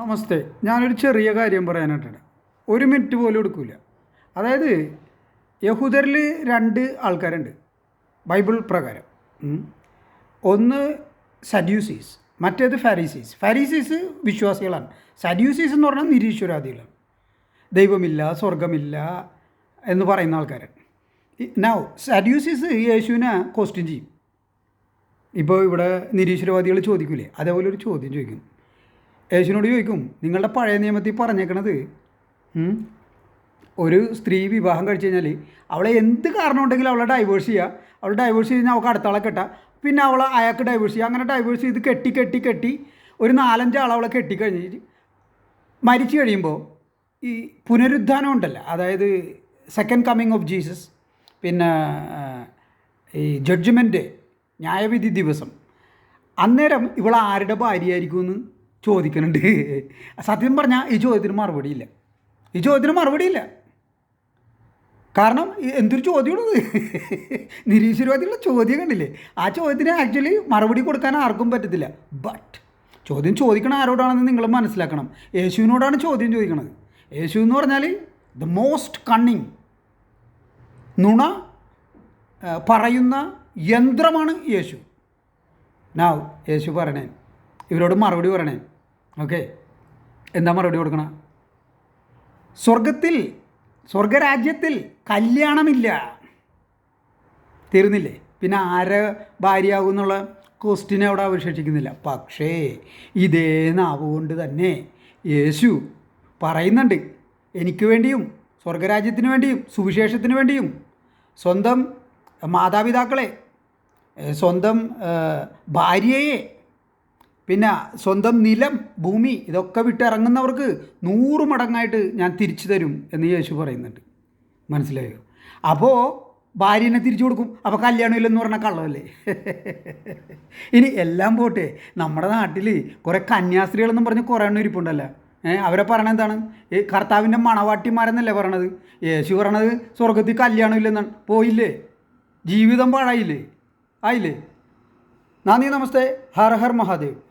നമസ്തേ. ഞാനൊരു ചെറിയ കാര്യം പറയാനായിട്ടാണ്. ഒരു മിനിറ്റ് പോലും എടുക്കില്ല അതായത് യഹൂദരിൽ രണ്ട് ആൾക്കാരുണ്ട്. ബൈബിൾ പ്രകാരം. ഒന്ന് സഡ്യൂസീസ് മറ്റേത് ഫാരീസീസ്. ഫാരീസീസ് വിശ്വാസികളാണ്. സഡ്യൂസീസ് എന്ന് പറഞ്ഞാൽ നിരീശ്വരാദികളാണ്. ദൈവമില്ല സ്വർഗമില്ല എന്ന് പറയുന്ന ആൾക്കാരാണ് നൗ സഡ്യൂസീസ് യേശുവിനെ ക്വസ്റ്റ്യൻ ചെയ്യും. ഇപ്പോൾ ഇവിടെ നിരീശ്വരവാദികൾ ചോദിക്കില്ലേ അതേപോലെ ഒരു ചോദ്യം ചോദിക്കും. യേശുവിനോട് ചോദിക്കും നിങ്ങളുടെ പഴയ നിയമത്തിൽ പറഞ്ഞേക്കണത്? ഒരു സ്ത്രീ വിവാഹം കഴിച്ചു കഴിഞ്ഞാൽ അവളെ എന്ത് കാരണം ഉണ്ടെങ്കിലും അവളെ ഡൈവേഴ്സ് ചെയ്യുക അവൾ ഡൈവേഴ്സ് ചെയ്ത് കഴിഞ്ഞാൽ അവൾക്ക് അടുത്ത ആളെ കെട്ടാം. പിന്നെ അവൾ അയാൾക്ക് ഡൈവേഴ്സ് ചെയ്യുക അങ്ങനെ ഡൈവേഴ്സ് ചെയ്ത് കെട്ടി കെട്ടി കെട്ടി ഒരു നാലഞ്ച് അവളെ കെട്ടിക്കഴിഞ്ഞ് മരിച്ചു കഴിയുമ്പോൾ ഈ പുനരുദ്ധാനം ഉണ്ടല്ലോ. അതായത് സെക്കൻഡ് കമ്മിങ് ഓഫ് ജീസസ് പിന്നെ ഈ ജഡ്ജ്മെന്റ് ന്യായവിധി ദിവസം. അന്നേരം ഇവൾ ആരുടെ ഭാര്യയായിരിക്കും എന്ന് ചോദിക്കുന്നുണ്ട് സത്യം പറഞ്ഞാൽ ഈ ചോദ്യത്തിന് മറുപടിയില്ല ഈ ചോദ്യത്തിന് മറുപടിയില്ല കാരണം ഈ എന്തൊരു ചോദ്യമാണത്? നിരീശ്വരവാദികളുടെ ചോദ്യം കണ്ടില്ലേ? ആ ചോദ്യത്തിന് ആക്ച്വലി മറുപടി കൊടുക്കാൻ ആർക്കും പറ്റത്തില്ല. ബട്ട് ചോദ്യം ചോദിക്കണ ആരോടാണെന്ന് നിങ്ങൾ മനസ്സിലാക്കണം. യേശുവിനോടാണ് ചോദ്യം ചോദിക്കണത്. യേശു എന്ന് പറഞ്ഞാൽ ദ മോസ്റ്റ് കണ്ണിങ് നുണ പറയുന്ന യന്ത്രമാണ് യേശു. നാവ് യേശു പറയണേ. ഇവരോട് മറുപടി പറയണേ. ഓക്കെ. എന്താ മറുപടി കൊടുക്കണം? സ്വർഗത്തിൽ സ്വർഗരാജ്യത്തിൽ കല്യാണമില്ല. തീർന്നില്ലേ? പിന്നെ ആരെ ഭാര്യയാകും എന്നുള്ള ക്വസ്റ്റിനെ അവിടെ അവശേഷിക്കുന്നില്ല. പക്ഷേ ഇതേ നാവ് കൊണ്ട് തന്നെ യേശു പറയുന്നുണ്ട്. എനിക്ക് വേണ്ടിയും സ്വർഗരാജ്യത്തിന് വേണ്ടിയും സുവിശേഷത്തിന് വേണ്ടിയും സ്വന്തം മാതാപിതാക്കളെ സ്വന്തം ഭാര്യയെ പിന്നെ സ്വന്തം നിലം ഭൂമി ഇതൊക്കെ വിട്ടിറങ്ങുന്നവർക്ക് നൂറ് മടങ്ങായിട്ട് ഞാൻ തിരിച്ചു തരും എന്ന് യേശു പറയുന്നുണ്ട്. മനസ്സിലായോ? അപ്പോൾ ഭാര്യനെ തിരിച്ചു കൊടുക്കും. അപ്പോൾ കല്യാണം ഇല്ലെന്ന് പറഞ്ഞാൽ കള്ളമല്ലേ? ഇനി എല്ലാം പോട്ടെ. നമ്മുടെ നാട്ടിൽ കുറേ കന്യാസ്ത്രീകളെന്നും പറഞ്ഞ് കുറേ എണ്ണം ഇരിപ്പുണ്ടല്ലോ. ഏഹ് അവരെ പറയണത് എന്താണ്? ഈ കർത്താവിന്റെ മണവാട്ടിമാരെന്നല്ലേ പറയണത്? യേശു പറയണത് സ്വർഗത്തിൽ കല്യാണം ഇല്ലെന്നാണ്. പോയില്ലേ? ജീവിതം പാഴായില്ലേ? ആയില്ലേ? നന്ദി നമസ്തേ. ഹർ ഹർ മഹാദേവ്.